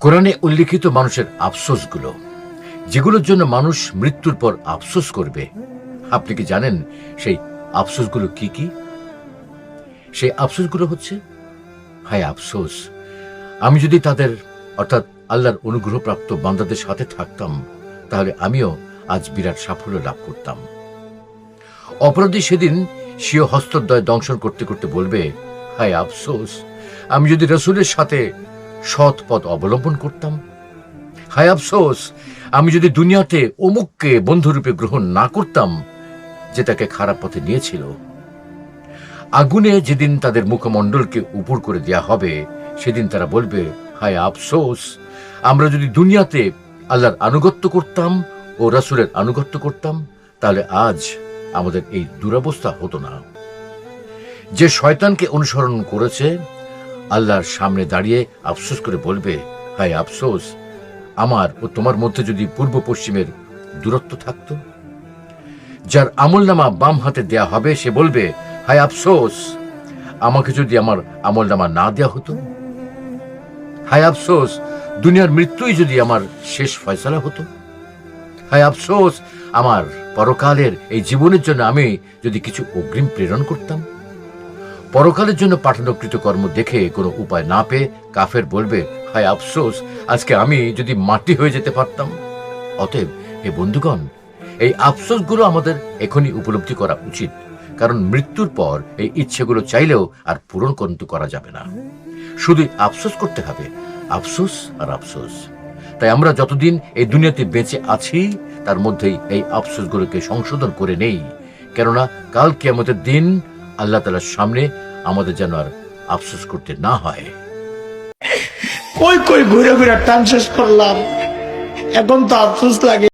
কোরআনে উল্লিখিত মানুষের আফসোসগুলো, যেগুলোর জন্য মানুষ মৃত্যুর পর আফসোস করবে। আপনি কি জানেন সেই আফসোসগুলো কি কি? সেই আফসোসগুলো হচ্ছে, হায় আফসোস, আমি যদি তাদের, অর্থাৎ আল্লাহর অনুগ্রহপ্রাপ্ত বান্দাদের সাথে থাকতাম, তাহলে আমিও আজ বিরাট সাফল্য লাভ করতাম। অপরাধী সেদিন স্বীয় হস্তদ্বয় দংশন করতে করতে বলবে, হায় আফসোস, আমি যদি রসুলের সাথে সৎ পথ অবলম্বন করতাম। হায় আফসোস, আমি যদি দুনিয়াতে অমুককে বন্ধুরূপে গ্রহণ না করতাম, যে তাকে খারাপ পথে নিয়েছিল। আগুনে যেদিন তাদের মুখমণ্ডলকে উপর করে দেয়া হবে, সেদিন তারা বলবে হায় আফসোস, আমরা যদি দুনিয়াতে আল্লাহর আনুগত্য করতাম ও রাসূলের আনুগত্য করতাম, তাহলে আজ আমাদের এই দুরবস্থা হতো না। যে শয়তানকে অনুসরণ করেছে আল্লাহর সামনে দাঁড়িয়ে আফসোস করে বলবে, হায় আফসোস, আমার ও তোমার মধ্যে যদি পূর্ব পশ্চিমের দূরত্ব থাকতো? যার আমলনামা বাম হাতে দেয়া হবে, সে বলবে, হায় আফসোস, আমাকে যদি আমার আমলনামা না দেয়া হতো? হায় আফসোস, দুনিয়ার মৃত্যুই যদি আমার শেষ ফয়সালা হতো? হায় আফসোস, আমার পরকালের এই জীবনের জন্য আমি যদি কিছু অগ্রিম প্রেরণ করতাম? পরকালের জন্য পাঠানো কৃতকর্ম দেখে কোনো উপায় না পেয়ে কাফের বলবে, হায় আফসোস, আজকে আমি যদি মাটি হয়ে যেতে পারতাম। অতএব, হে বন্ধুগণ, এই আফসোসগুলো আমাদের এখনই উপলব্ধি করা উচিত, কারণ মৃত্যুর পর এই ইচ্ছেগুলো চাইলেও আর পূরণ কিন্তু করা যাবে না। শুধু আফসোস করতে হবে, আফসোস আর আফসোস। তাই আমরা যতদিন এই দুনিয়াতে বেঁচে আছি, তার মধ্যেই এই আফসোসগুলোকে সংশোধন করে নেই। কেননা, কাল কিয়ামতের দিন আল্লাহ তালার সামনে আমাদের যেন আর আফসোস করতে না হয়। কই কই ঘুরে ঘুরে টান শেষ করলাম। এখন তো আফসোস লাগে।